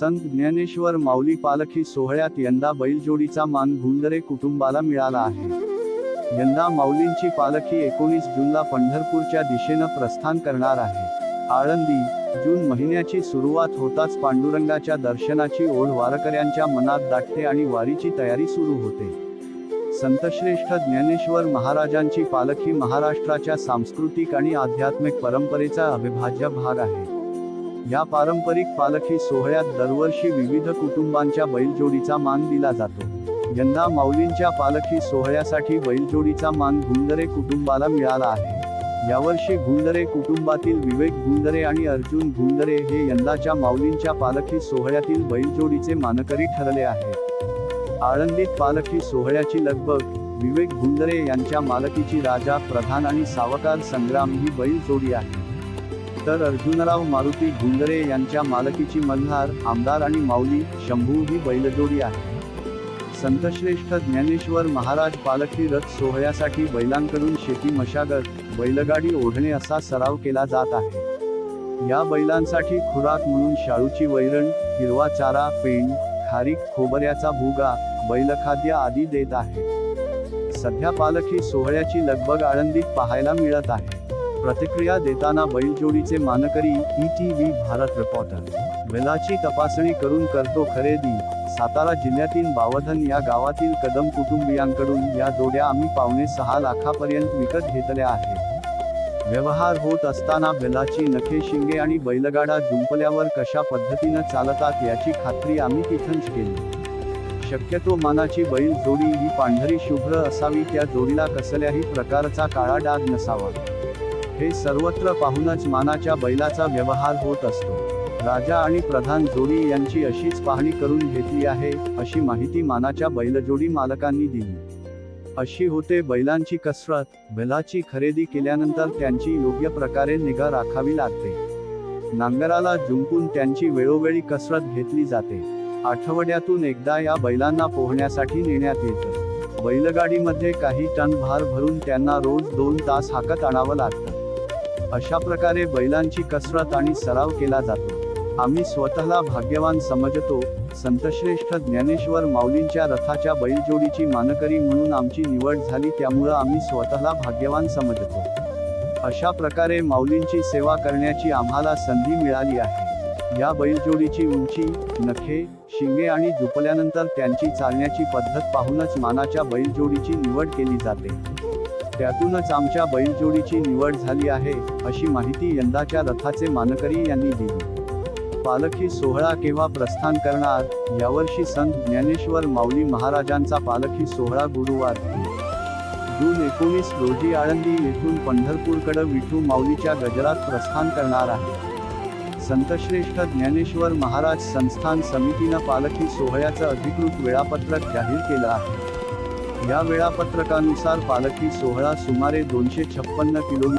संत ज्ञानेश्वर माऊली पालखी सोहळ्यात यंदा बैलजोडीचा मान गुंडरे कुटुंबाला मिळाला आहे. यंदा माऊलींची पालखी एकोणीस जूनला पंढरपूरच्या दिशेनं प्रस्थान करणार आहे. आळंदी जून महिन्याची सुरुवात होताच पांडुरंगाच्या दर्शनाची ओढ वारकऱ्यांच्या मनात दाटते आणि वारीची तयारी सुरू होते. संतश्रेष्ठ ज्ञानेश्वर महाराजांची पालखी महाराष्ट्राच्या सांस्कृतिक आणि आध्यात्मिक परंपरेचा अविभाज्य भाग आहे. या पारंपरिक पालखी सोहळ्यात दरवर्षी विविध कुटुंबांच्या बैलजोडीचा मान दिला जातो. यंदा माऊलींच्या पालखी सोहळ्यासाठी बैलजोडीचा मान गुंदरे कुटुंबाला मिळाला आहे. यावर्षी गुंदरे कुटुंबातील विवेक गुंदरे आणि अर्जुन गुंदरे हे यंदाच्या माऊलींच्या पालखी सोहळ्यातील बैलजोडीचे मानकरी ठरले आहेत. आळंदीत पालखी सोहळ्याची लगबग विवेक गुंदरे यांच्या मालकीची राजा प्रधान आणि सावकार संग्राम ही बैलजोडी आहे. तर अर्जुनराव मारुती गुंडरे यांच्या मालकीची मल्हार आमदार आणि माऊली शंभू ही बैलजोडी आहे. संतश्रेष्ठ ज्ञानेश्वर महाराज पालखी रथ सोहळ्यासाठी बैलांकडून शेती मशागत बैलगाडी ओढणे असा सराव केला जात आहे. या बैलांसाठी खुराक म्हणून शाळूची वैरण हिरवा चारा पेंड खारीक खोबऱ्याचा भुगा बैलखाद्य आदी देत आहे. सध्या पालखी सोहळ्याची लगबग आळंदीत पाहायला मिळत आहे. प्रतिक्रिया देताना बैलजोडीचे मानकरी E T V Bharat reporter बैलाची तपासणी करून करतो खरेदी सातारा जिल्ह्यातील बावधन या गावातील कदम कुटुंबियांकडून या जोड्या आम्ही पावणे सहा लाखापर्यंत विकत घेतल्या आहेत. व्यवहार होत असताना बैलाची नखे शिंगे आणि बैलगाडा जुंपल्यावर कशा पद्धतीनं चालतात याची खात्री आम्ही तिथंच केली. शक्यतो मानाची बैल जोडी ही पांढरी शुभ्र असावी त्या जोडीला कसल्याही प्रकारचा काळा डाग नसावा. हे सर्वत्र पाहूनच मानाच्या बैलाचा व्यवहार होत असतो. राजा आणि प्रधान जोडी यांची अशीच पाहणी करून घेतली आहे अशी माहिती मानाच्या बैलजोडी मालकांनी दिली. अशी होते बैलांची कसरत बैलाची खरेदी केल्यानंतर त्यांची योग्य प्रकारे निगा राखावी लागते. नांगराला जुंपून त्यांची वेळोवेळी कसरत घेतली जाते. आठवड्यातून एकदा या बैलांना पोहण्यासाठी नेण्यात येतं. बैलगाडीमध्ये काही टन भार भरून त्यांना रोज दोन तास हाकत आणावं लागतं. अशा प्रकारे बैलांची कसरत आणि सराव केला जातो. आम्ही स्वतःला भाग्यवान समजतो संतश्रेष्ठ ज्ञानेश्वर माऊलींच्या रथाच्या बैलजोडीची मानकरी म्हणून आमची निवड झाली त्यामुळं आम्ही स्वतःला भाग्यवान समजतो. अशा प्रकारे माऊलींची सेवा करण्याची आम्हाला संधी मिळाली आहे. या बैलजोडीची उंची नखे शिंगे आणि झुपल्यानंतर त्यांची चालण्याची पद्धत पाहूनच मानाच्या बैलजोडीची निवड केली जाते. त्यातूनच आमच्या बैलजोडीची निवड झाली आहे अशी माहिती यंदाच्या रथाचे मानकरी यांनी दिली. पालखी सोहळा केव्हा प्रस्थान करणार यावर्षी संत ज्ञानेश्वर माऊली महाराजांचा पालखी सोहळा गुरुवार. जून एकोणीस रोजी आळंदी येथून पंढरपूरकडे विठू माऊलीच्या गजरात प्रस्थान करणार आहे. संतश्रेष्ठ ज्ञानेश्वर महाराज संस्थान समितीनं पालखी सोहळ्याचं अधिकृत वेळापत्रक जाहीर केलं आहे. या वेळापत्रकानुसार पालखी सोहळा सुमारे दोनशे छप्पन्न किलोमीटर